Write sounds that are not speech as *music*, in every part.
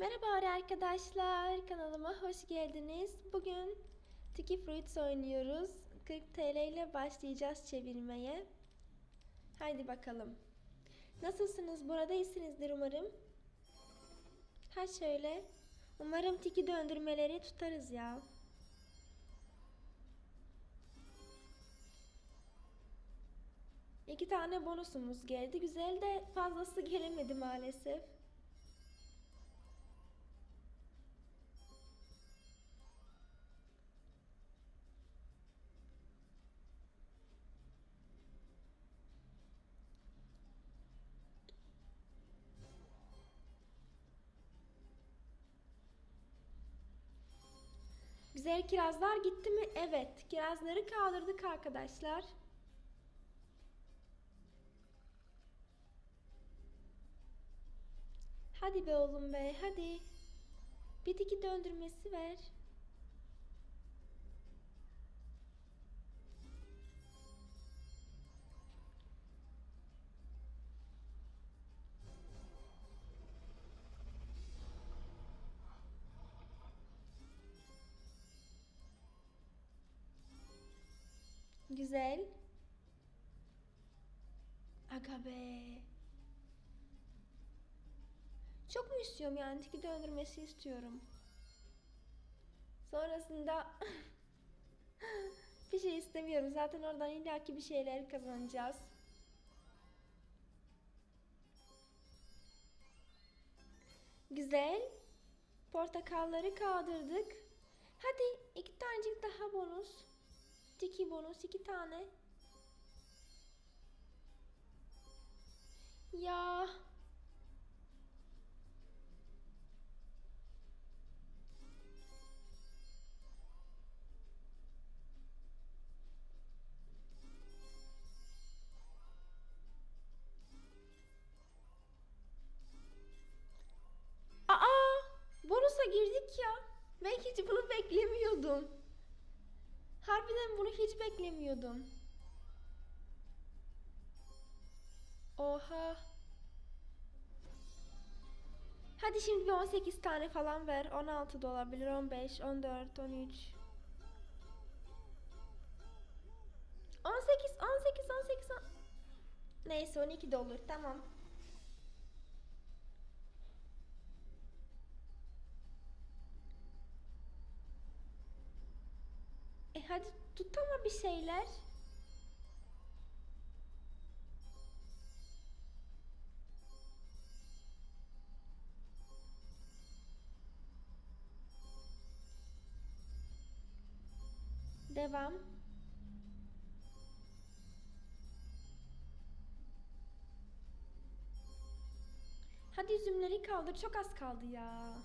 Merhaba arkadaşlar, kanalıma hoş geldiniz. Bugün Tiki Fruits oynuyoruz. 40 TL ile başlayacağız çevirmeye. Haydi bakalım. Nasılsınız? Burada iyisinizdir umarım. Ha şöyle. Umarım tiki döndürmeleri tutarız ya. İki tane bonusumuz geldi. Güzel de fazlası gelemedi maalesef. Güzel kirazlar gitti mi? Evet. Kirazları kaldırdık arkadaşlar. Hadi be oğlum be hadi. Bir iki döndürmesi ver. Güzel. Aga be. Çok mu istiyorum yani tiki döndürmesi istiyorum. Sonrasında *laughs* bir şey istemiyorum. Zaten oradan illaki bir şeyler kazanacağız. Güzel. Portakalları kaldırdık. Hadi iki tanecik daha bonus. Tiki bonus iki tane. Ya. Aa, bonusa girdik ya. Ben hiç bunu beklemiyordum. Harbiden bunu hiç beklemiyordum. Oha. Hadi şimdi bir 18 tane falan ver. 16 da olabilir. 15, 14, 13. 18, 18, 18, 10. Neyse 12 de olur. Tamam. Tut ama bir şeyler. Devam. Hadi üzümleri kaldır. Çok az kaldı ya.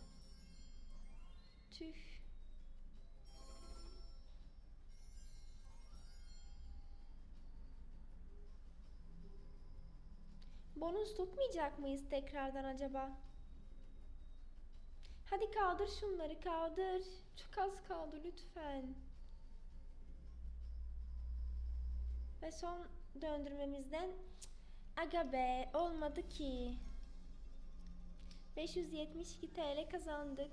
Tüh. Bonus tutmayacak mıyız tekrardan acaba? Hadi kaldır şunları kaldır. Çok az kaldı lütfen. Ve son döndürmemizden aga be olmadı ki. 572 TL kazandık.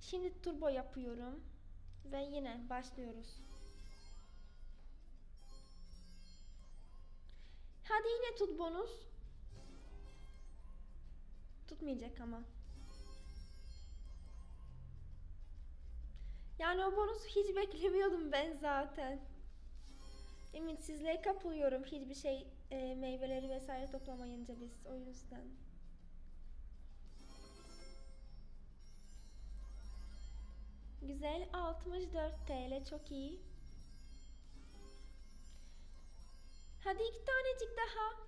Şimdi turbo yapıyorum ve yine başlıyoruz. Hadi yine tut bonus. Tutmayacak ama. Yani o bonusu hiç beklemiyordum ben zaten. Ümitsizliğe kapılıyorum hiçbir şey e, meyveleri vesaire toplamayınca biz o yüzden. Güzel 64 TL çok iyi. Hadi iki tanecik daha.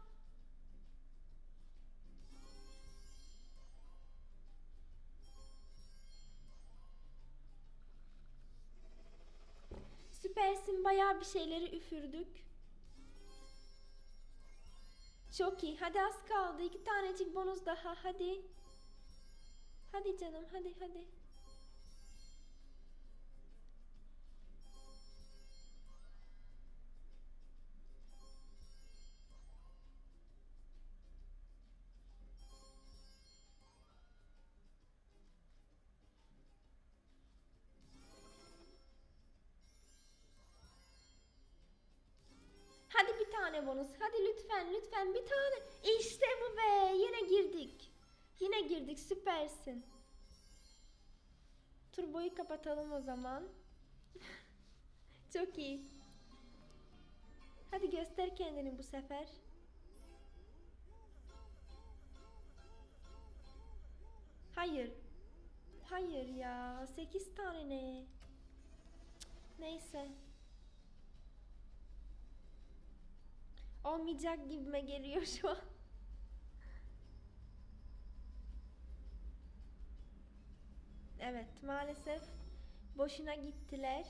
Süpersin bayağı bir şeyleri üfürdük. Çok iyi. Hadi az kaldı. İki tanecik bonus daha. Hadi. Hadi canım. Hadi hadi. Tane bonus. Hadi lütfen lütfen bir tane. İşte bu be. Yine girdik. Yine girdik. Süpersin. Turboyu kapatalım o zaman. *laughs* Çok iyi. Hadi göster kendini bu sefer. Hayır. Hayır ya. 8 tane ne? Neyse. Olmayacak gibime geliyor şu an. Evet, maalesef boşuna gittiler.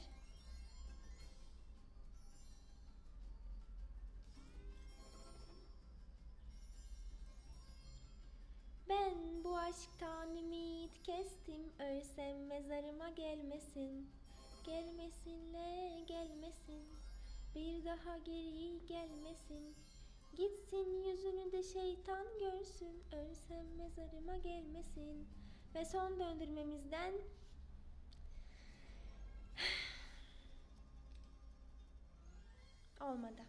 Ben bu aşktan ümit kestim Ölsem mezarıma gelmesin Gelmesinle gelmesin Bir daha geri gelmesin Gitsin yüzünü de şeytan görsün Ölsem mezarıma gelmesin Ve son döndürmemizden *sighs* Olmadı.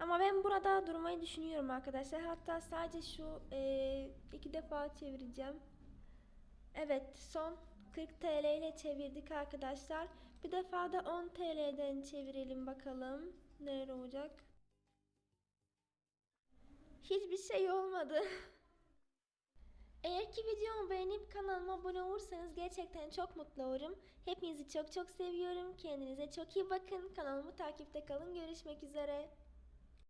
Ama ben burada durmayı düşünüyorum arkadaşlar. Hatta sadece şu eee, iki defa çevireceğim. Evet son 40 TL ile çevirdik arkadaşlar. Bir defa da 10 TL'den çevirelim bakalım. Neler olacak? Hiçbir şey olmadı. *laughs* Eğer ki videomu beğenip kanalıma abone olursanız gerçekten çok mutlu olurum. Hepinizi çok çok seviyorum. Kendinize çok iyi bakın. Kanalımı takipte kalın. Görüşmek üzere.